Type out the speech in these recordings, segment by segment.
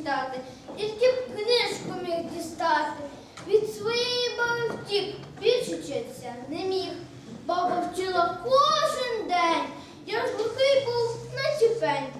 читати, тільки б книжку міг дістати. Від своєї баби втік, вчитися не міг. Баба вчила кожен день. Я ж глухий був, на пень.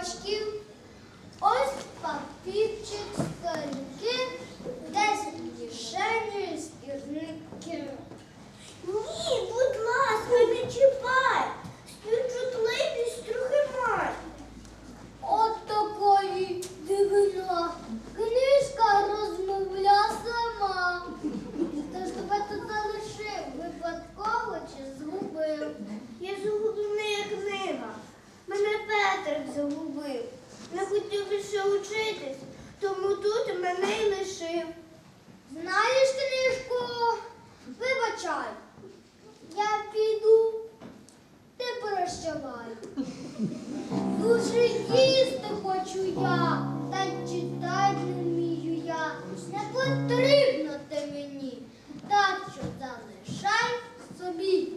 листочків. Ось Не хотів більше учитись, тому тут мене й лишив. Знаєш книжку? Вибачай. Я піду. Ти прощавай. Дуже їсти хочу я, та читати не вмію я. Не потрібно ти мені. Так що залишай собі.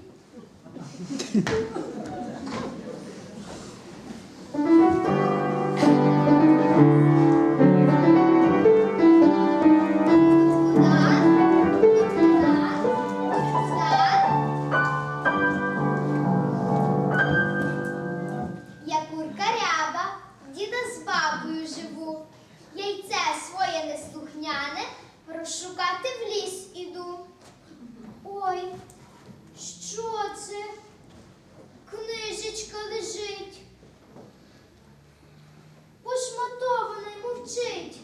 Бабою живу. Яйце своє неслухняне, розшукати в ліс іду. Ой, що це? Книжечка лежить. Пошматована й мовчить.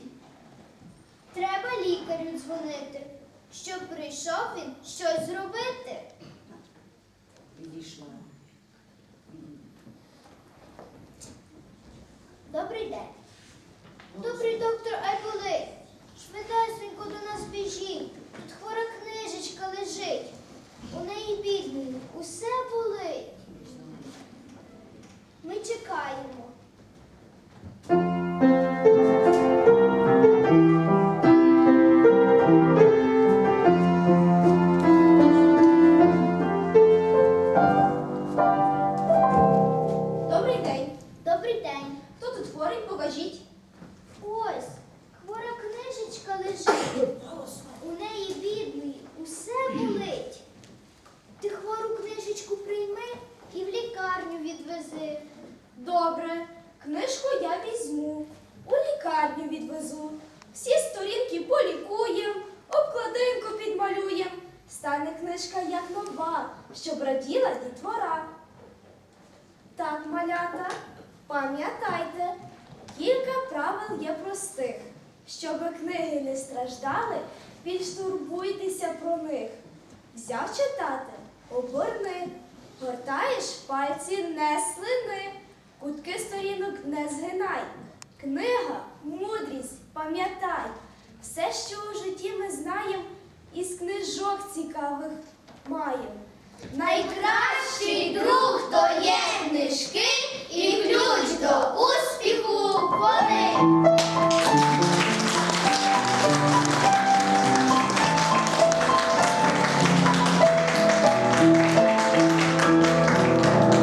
Треба лікарю дзвонити, щоб прийшов він щось зробити. Відійшла. Добрий день. Добрий доктор Айболит. Швидесенько до нас біжіть. Тут хвора книжечка лежить. У неї бідний. усе болить. Ми чекаємо. Відвезу. Всі сторінки полікуємо, обкладинку підмалюємо. Стане книжка як нова, щоб раділа дітвора. Так, малята, пам'ятайте, кілька правил є простих. Щоби книги не страждали, більш турбуйтеся про них. Взяв читати, оберни, гортаєш пальці не слини, кутки сторінок не згинай. Книга, мудрість, пам'ятай, все, що у житті ми знаємо, із книжок цікавих маємо. Найкращий друг то є книжки і ключ до успіху вони.